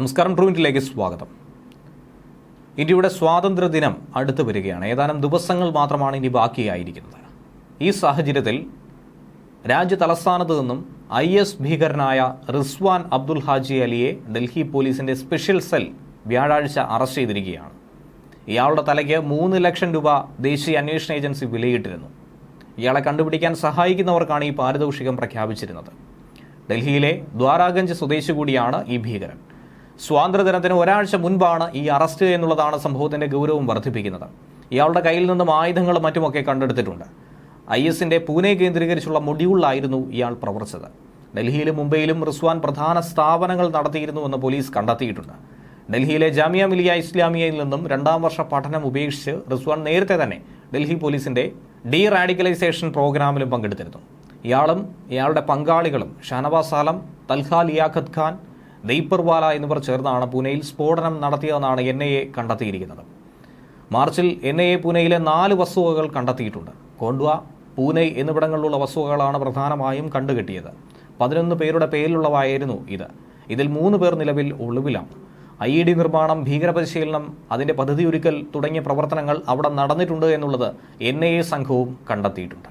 നമസ്കാരം ട്രൂവിന്റിലേക്ക് സ്വാഗതം. ഇന്ത്യയുടെ സ്വാതന്ത്ര്യദിനം അടുത്തു വരികയാണ്. ഏതാനും ദിവസങ്ങൾ മാത്രമാണ് ഇനി ബാക്കിയായിരിക്കുന്നത്. ഈ സാഹചര്യത്തിൽ രാജ്യ തലസ്ഥാനത്ത് നിന്നും ഐ എസ് ഭീകരനായ റിസ്വാൻ അബ്ദുൽ ഹാജി അലിയെ ഡൽഹി പോലീസിന്റെ സ്പെഷ്യൽ സെൽ വ്യാഴാഴ്ച അറസ്റ്റ് ചെയ്തിരിക്കുകയാണ്. ഇയാളുടെ തലയ്ക്ക് മൂന്ന് ലക്ഷം രൂപ ദേശീയ അന്വേഷണ ഏജൻസി വിലയിട്ടിരുന്നു. ഇയാളെ കണ്ടുപിടിക്കാൻ സഹായിക്കുന്നവർക്കാണ് ഈ പാരിതോഷികം പ്രഖ്യാപിച്ചിരുന്നത്. ഡൽഹിയിലെ ദ്വാരാഗഞ്ച് സ്വദേശി കൂടിയാണ് ഈ ഭീകരൻ. സ്വാതന്ത്ര്യദിനത്തിന് ഒരാഴ്ച മുൻപാണ് ഈ അറസ്റ്റ് എന്നുള്ളതാണ് സംഭവത്തിന്റെ ഗൗരവം വർദ്ധിപ്പിക്കുന്നത്. ഇയാളുടെ കയ്യിൽ നിന്നും ആയുധങ്ങളും മറ്റുമൊക്കെ കണ്ടെടുത്തിട്ടുണ്ട്. ഐ എസിന്റെ പൂനെ കേന്ദ്രീകരിച്ചുള്ള മൊഡ്യൂളിലായിരുന്നു ഇയാൾ പ്രവർത്തിച്ചത്. ഡൽഹിയിലും മുംബൈയിലും റിസ്വാൻ പ്രധാന സ്ഥാപനങ്ങൾ നടത്തിയിരുന്നുവെന്ന് പോലീസ് കണ്ടെത്തിയിട്ടുണ്ട്. ഡൽഹിയിലെ ജാമിയ മിലിയ ഇസ്ലാമിയയിൽ നിന്നും രണ്ടാം വർഷ പഠനം ഉപേക്ഷിച്ച് റിസ്വാൻ നേരത്തെ തന്നെ ഡൽഹി പോലീസിന്റെ ഡീ റാഡിക്കലൈസേഷൻ പ്രോഗ്രാമിലും പങ്കെടുത്തിരുന്നു. ഇയാളും ഇയാളുടെ പങ്കാളികളും ഷാനവാസ് ആലം തൽഖാ ലിയാഖത്ത് ഖാൻ ദൈപ്പർവാല എന്നിവർ ചേർന്നാണ് പൂനെയിൽ സ്ഫോടനം നടത്തിയതെന്നാണ് എൻ ഐ എ കണ്ടെത്തിയിരിക്കുന്നത്. മാർച്ചിൽ എൻ ഐ എ പൂനെയിലെ നാല് വസ്തുവകകൾ കണ്ടെത്തിയിട്ടുണ്ട്. കോണ്ട്വ പൂനെ എന്നിവിടങ്ങളിലുള്ള വസ്തുവകളാണ് പ്രധാനമായും കണ്ടുകെട്ടിയത്. പതിനൊന്ന് പേരുടെ പേരിലുള്ളവായിരുന്നു ഇത്. ഇതിൽ മൂന്ന് പേർ നിലവിൽ ഒളിവിലാണ്. ഐ ഇ ഡി നിർമ്മാണം ഭീകരപരിശീലനം അതിന്റെ പദ്ധതി ഒരുക്കൽ തുടങ്ങിയ പ്രവർത്തനങ്ങൾ അവിടെ നടന്നിട്ടുണ്ട് എന്നുള്ളത് എൻ ഐ എ സംഘവും കണ്ടെത്തിയിട്ടുണ്ട്.